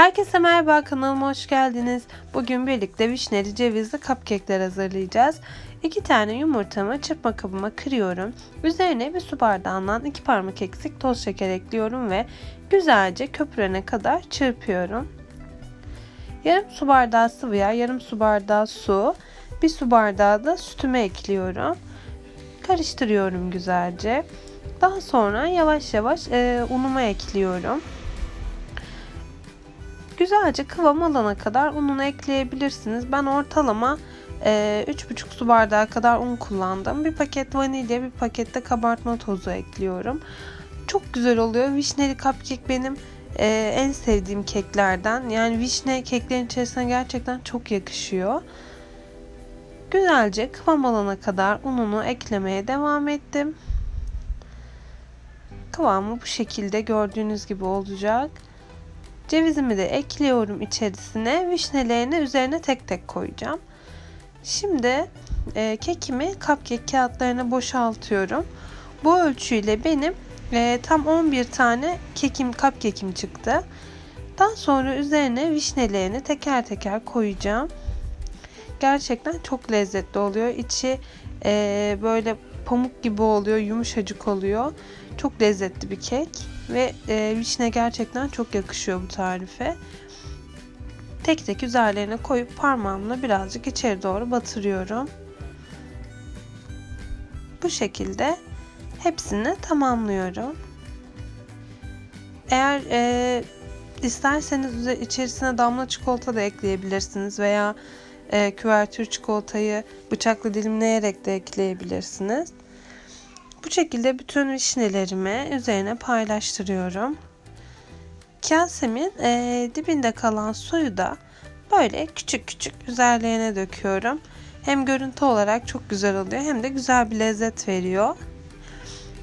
Herkese merhaba kanalıma hoş geldiniz. Bugün birlikte vişneli cevizli cupcake'ler hazırlayacağız. 2 tane yumurtamı çırpma kabıma kırıyorum. Üzerine bir su bardağından 2 parmak eksik toz şeker ekliyorum ve güzelce köpürene kadar çırpıyorum. Yarım su bardağı sıvıya, yarım su bardağı su, bir su bardağı da sütümü ekliyorum. Karıştırıyorum güzelce. Daha sonra yavaş yavaş e, unumu ekliyorum. Güzelce kıvam alana kadar ununu ekleyebilirsiniz. Ben ortalama e, 3,5 su bardağı kadar un kullandım. Bir paket vanilya, bir pakette kabartma tozu ekliyorum. Çok güzel oluyor. Vişneli cupcake benim e, en sevdiğim keklerden. Yani vişne keklerin içerisine gerçekten çok yakışıyor. Güzelce kıvam alana kadar ununu eklemeye devam ettim. Kıvamı bu şekilde gördüğünüz gibi olacak. Cevizimi de ekliyorum içerisine. Vişnelerini üzerine tek tek koyacağım. Şimdi e, kekimi cupcake kağıtlarına boşaltıyorum. Bu ölçüyle benim e, tam 11 tane kekim cupcake'im çıktı. Daha sonra üzerine vişnelerini teker teker koyacağım. Gerçekten çok lezzetli oluyor. İçi e, böyle pamuk gibi oluyor, yumuşacık oluyor. Çok lezzetli bir kek ve e, vişne gerçekten çok yakışıyor bu tarife. Tek tek üzerlerine koyup parmağımla birazcık içeri doğru batırıyorum. Bu şekilde hepsini tamamlıyorum. Eğer e, isterseniz içerisine damla çikolata da ekleyebilirsiniz veya e, küvertür çikolatayı bıçakla dilimleyerek de ekleyebilirsiniz. Bu şekilde bütün vişnelerimi üzerine paylaştırıyorum. Kasemin e, dibinde kalan suyu da böyle küçük küçük üzerlerine döküyorum. Hem görüntü olarak çok güzel oluyor hem de güzel bir lezzet veriyor.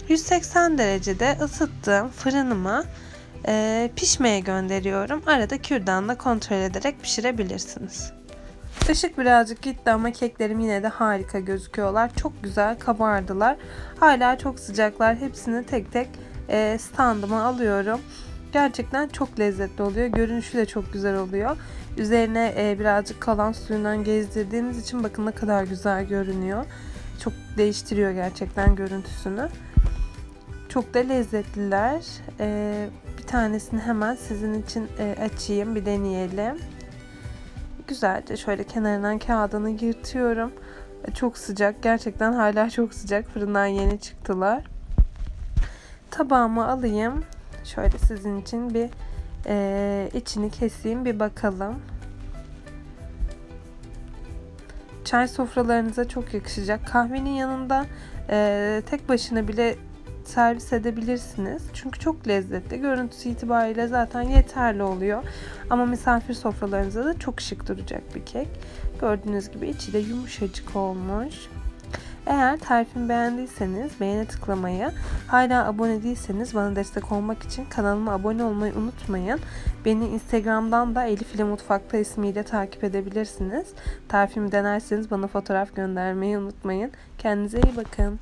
180 derecede ısıttığım fırınıma e, pişmeye gönderiyorum. Arada kürdanla kontrol ederek pişirebilirsiniz. Işık birazcık gitti ama keklerim yine de harika gözüküyorlar. Çok güzel kabardılar. Hala çok sıcaklar. Hepsini tek tek e, standıma alıyorum. Gerçekten çok lezzetli oluyor. Görünüşü de çok güzel oluyor. Üzerine e, birazcık kalan suyundan gezdirdiğimiz için bakın ne kadar güzel görünüyor. Çok değiştiriyor gerçekten görüntüsünü. Çok da lezzetliler. E, bir tanesini hemen sizin için e, açayım bir deneyelim güzelce şöyle kenarından kağıdını yırtıyorum. Çok sıcak. Gerçekten hala çok sıcak. Fırından yeni çıktılar. Tabağımı alayım. Şöyle sizin için bir e, içini keseyim bir bakalım. Çay sofralarınıza çok yakışacak. Kahvenin yanında e, tek başına bile servis edebilirsiniz. Çünkü çok lezzetli. Görüntüsü itibariyle zaten yeterli oluyor. Ama misafir sofralarınızda da çok şık duracak bir kek. Gördüğünüz gibi içi de yumuşacık olmuş. Eğer tarifimi beğendiyseniz beğene tıklamayı, hala abone değilseniz bana destek olmak için kanalıma abone olmayı unutmayın. Beni Instagram'dan da Elif ile Mutfakta ismiyle takip edebilirsiniz. Tarifimi denerseniz bana fotoğraf göndermeyi unutmayın. Kendinize iyi bakın.